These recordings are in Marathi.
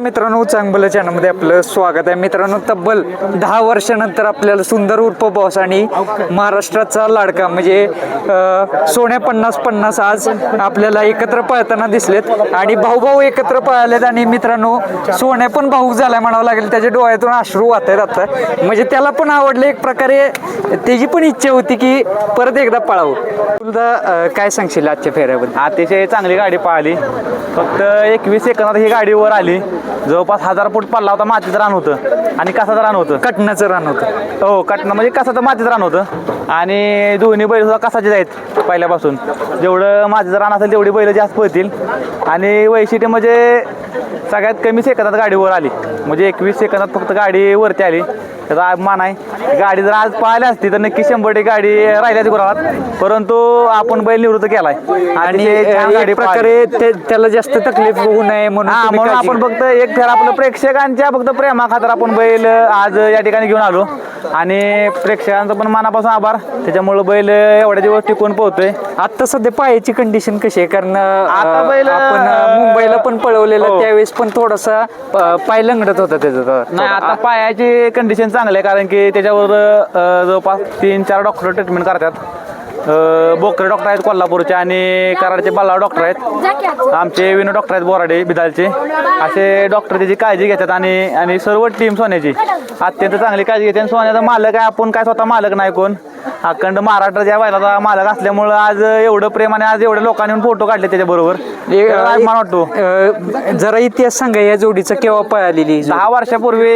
मित्रांनो चांगलं चॅनलमध्ये आपलं स्वागत आहे. मित्रांनो तब्बल दहा वर्षानंतर आपल्याला सुंदर उर्फ बॉस आणि महाराष्ट्राचा लाडका म्हणजे सोन्या पन्नास पन्नास आज आपल्याला एकत्र पळताना दिसलेत आणि भाऊ भाऊ एकत्र पळालेत आणि मित्रांनो सोन्या पण भाऊ झालाय म्हणावं लागेल. त्याच्या डोळ्यातून अश्रू वाहत आहेत आता. म्हणजे त्याला पण आवडलं एक प्रकारे त्याची पण इच्छा होती की परत एकदा पळावं. तुला काय सांगशील आजच्या फेऱ्याबद्दल? अतिशय चांगली गाडी पळाली. फक्त एकवीस सेकंदात ही गाडीवर आली. जवळपास हजार फूट पडला होता मातीचं रान होतं. आणि कसाचं रान होतं? कटनाचं रान होतं. हो कटणं म्हणजे कसाचं मातीचं रान होतं. आणि दोन्ही बैल सुद्धा कसाचेच आहेत पहिल्यापासून. जेवढं मातीचं रान असेल तेवढी बैल जास्त पळतील. आणि वैशिष्ट्य म्हणजे सगळ्यात कमी सेकंदात गाडी वर आली. म्हणजे एकवीस सेकंदात फक्त गाडी वरती आली. त्याचा अभिमान आहे. गाडी जर आज पाहिली असती तर नक्की शंभर टक्के गाडी राहिल्याच गुरावात परंतु आपण बैल निवृत्त केलाय. आणि. प्रकारे त्याला जास्त तकलीफ होऊ नये म्हणून म्हणून आपण. फक्त एक फेर आपलं प्रेक्षकांच्या फक्त प्रेमा खातर आपण बैल आज या ठिकाणी घेऊन आलो. आणि प्रेक्षकांचं पण मनापासून आभार. त्याच्यामुळे बैल एवढ्या दिवस टिकून पोहतोय आता सध्या पायाची कंडिशन कशी आहे? कारण आता बैल, आपण मुंबईला पण पळवलेलं हो. त्यावेळेस पण थोडासा पाय लंगडत होता त्याचा नाही आता पायाची कंडिशन चांगली आहे कारण की त्याच्यावर जवळपास तीन चार डॉक्टर ट्रीटमेंट करतात. बोकरे डॉक्टर आहेत कोल्हापूरचे आणि कराडचे बल्लाव डॉक्टर आहेत. आमचे विनोद डॉक्टर आहेत बोराडे बिदालचे. असे डॉक्टर त्याची काळजी घेतात आणि आणि सर्व टीम सोन्याची. अत्यंत चांगली काळजी घेते आणि सोन्याचा मालक आहे आपण काय स्वतः मालक नाही कोण. अखंड महाराष्ट्राच्या बैलाचा मालक असल्यामुळं आज एवढं प्रेम आणि आज एवढ्या लोकांनी फोटो काढले त्याच्याबरोबर अभिमान वाटतो. अं, जरा इतिहास सांगा या जोडीचा केव्हा पळालेली ही जोडी? दहा वर्षापूर्वी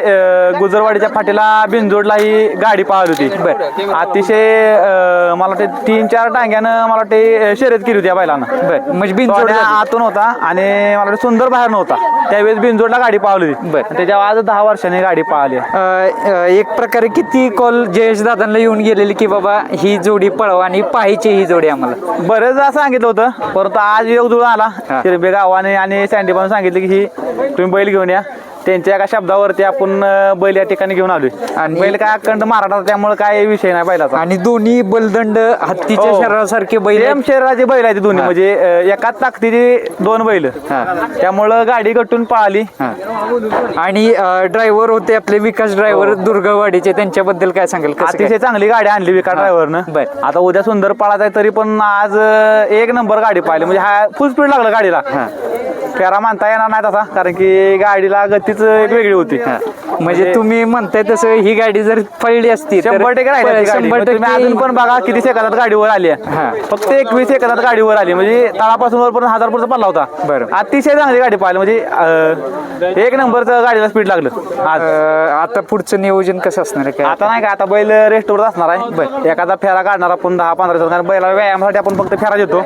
अं, गुजरवाडीच्या फाटीला बिंजोडला ही गाडी पाहिली होती. अतिशय अं, मला वाटते तीन चार टांग्यानं मला वाटते अं, शर्यत केली होती या बैलानं. बर. म्हणजे बिनजोड सोन्या झाली. आतून होता आणि मला वाटतं सुंदर बाहेर नव्हता. त्यावेळेस बिंजोडला गाडी पाहिली होती. बर. त्याच्यावर आज दहा वर्षांनी गाडी पाहिली अं, अं, एक प्रकारे किती कॉल जयेश दादांना येऊन गेलेली की बाबा ही जोडी पळवा आणि पाहायची ही जोडी आम्हाला. बरेच वेळा सांगितलं होतं. परंतु आज योग जुळून आला. हा. शिरबे गावाने आणि सँडी पण सांगितलं की ही तुम्ही बैल घेऊन या. त्यांच्या एका शब्दावरती आपण अं, बैल या ठिकाणी घेऊन आलोय. आणि- आणि बैल काय अखंड महाराष्ट्रात त्यामुळे काय विषय नाही बैलाचा. आणि दोन्ही बलदंड हत्तीच्या हो. शरीरासारखे बैल सेम शरीराचे बैल आहेत दोन्ही. म्हणजे अं, एकाच ताकदीचे दोन बैल. हा. त्यामुळं गाडी गटून पळाली. हा. आणि ड्रायव्हर होते आपले विकास ड्रायव्हर दुर्गवाडीचे. त्यांच्याबद्दल काय सांगाल? कसं काय? अतिशय चांगली गाडी आणली विका ड्रायव्हरनं बर. आता उद्या सुंदर पळाच आहे तरी पण आज अं, एक नंबर गाडी पाहिली. म्हणजे हा फुल स्पीड लागला गाडीला. हा. फेरा मानता येणार नाही तसा कारण की गाडीला गतीच एक वेगळी होती. हा. म्हणजे तुम्ही म्हणताय तसं ही गाडी जर पडली असती तर शंभर टक्के राहिली ती गाडी. शंभर मग तुम्ही अजून पण बघा किती सेकंदात गाडीवर आली आहे. हा. फक्त एकवीस सेकंदात गाडीवर आली. म्हणजे तळापासून वरपर्यंत हजार फुटचा पडला होता. बरं. अतिशय चांगली गाडी पाहिली. म्हणजे अं, एक नंबरचं गाडीला स्पीड लागलं. आज. अं, आता पुढचं नियोजन कसं असणार आहे? काय आता नाही का आता बैल रेस्टोर असणार आहे. एखादा फेरा काढणार आपण दहा पंधरा दिवसात कारण बैला व्यायामासाठी आपण फक्त फेरा देतो.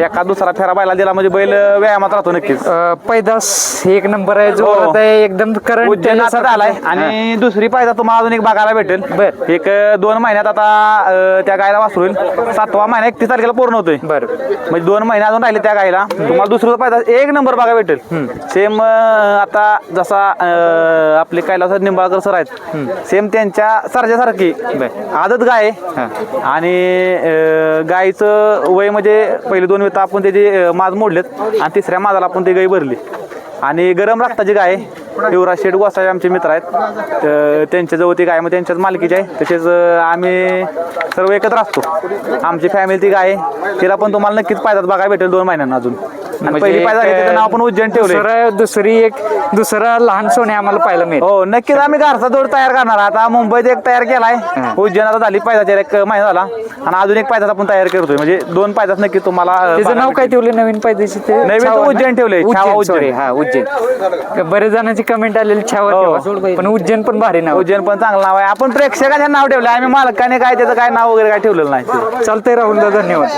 एखादा दुसरा फेरा बैला दिला म्हणजे बैल व्यायामात राहतो नक्कीच. पैदास एक नंबर आहे जो हो. आता एकदम करंट उज्जैन आता झालाय. आणि दुसरी पाहिजे तुम्हाला अजून एक बघायला भेटेल. बर. एक अं, दोन महिन्यात आता अं, त्या गायला वासरू होईल. सातवा महिना एकतीस तारखेला पूर्ण होतोय. बरं. म्हणजे दोन महिने अजून राहिले त्या गायला. तुम्हाला दुसरं पाहिजे एक नंबर बघा भेटेल. सेम आता जसा अं, आपले कैलास निंबाळकर सर आहेत. सेम त्यांच्या सरजासारखी आदत गाय. आहे. आणि अं, गायचं वय म्हणजे पहिले दोन वेळा आपण त्याचे अं, माज मोडलेत. आणि तिसऱ्या माजाला आपण ती गाय भरली. आणि गरम रक्ताची गाय युवराज शेठ गोसाळे आमचे मित्र आहेत. त्यांच्याजवळ ती गाय मग त्यांच्याच मालकीची आहे. तसेच आम्ही सर्व एकत्र असतो. आमची फॅमिली ती गाय तिला पण तुम्हाला नक्कीच पाहिजे बघायला भेटेल दोन महिन्यांना अजून. आणि पहिली त्याचं नाव आपण उज्जैन ठेवलंय. दुसरं दुसरी एक दुसरा लहान सोने आम्हाला पाहायला मिळेल. हो नक्कीच आम्ही घरचा जोड तयार करणार आता मुंबईत एक तयार केलाय. उज्जैनात झाली पायदाच्या एक महिना झाला. आणि अजून एक पायदाच आपण तयार करतोय. म्हणजे दोन पायदाच नक्की तुम्हाला त्याचं नाव काय ठेवलं नवीन पाहिजे ते? नवीन? उज्जैन ठेवलंय, छावा उज्जैन. हा उज्जैन. बरेच जणांची कमेंट आलेली छावा हो. पण उज्जैन पण भारी नाव उज्जैन पण चांगलं नाव आहे. आपण प्रेक्षकांचे नाव ठेवलं आम्ही मालकाने काय त्याचं काय नाव वगैरे काय ठेवलेलं नाही. चालतंय राहुल धन्यवाद.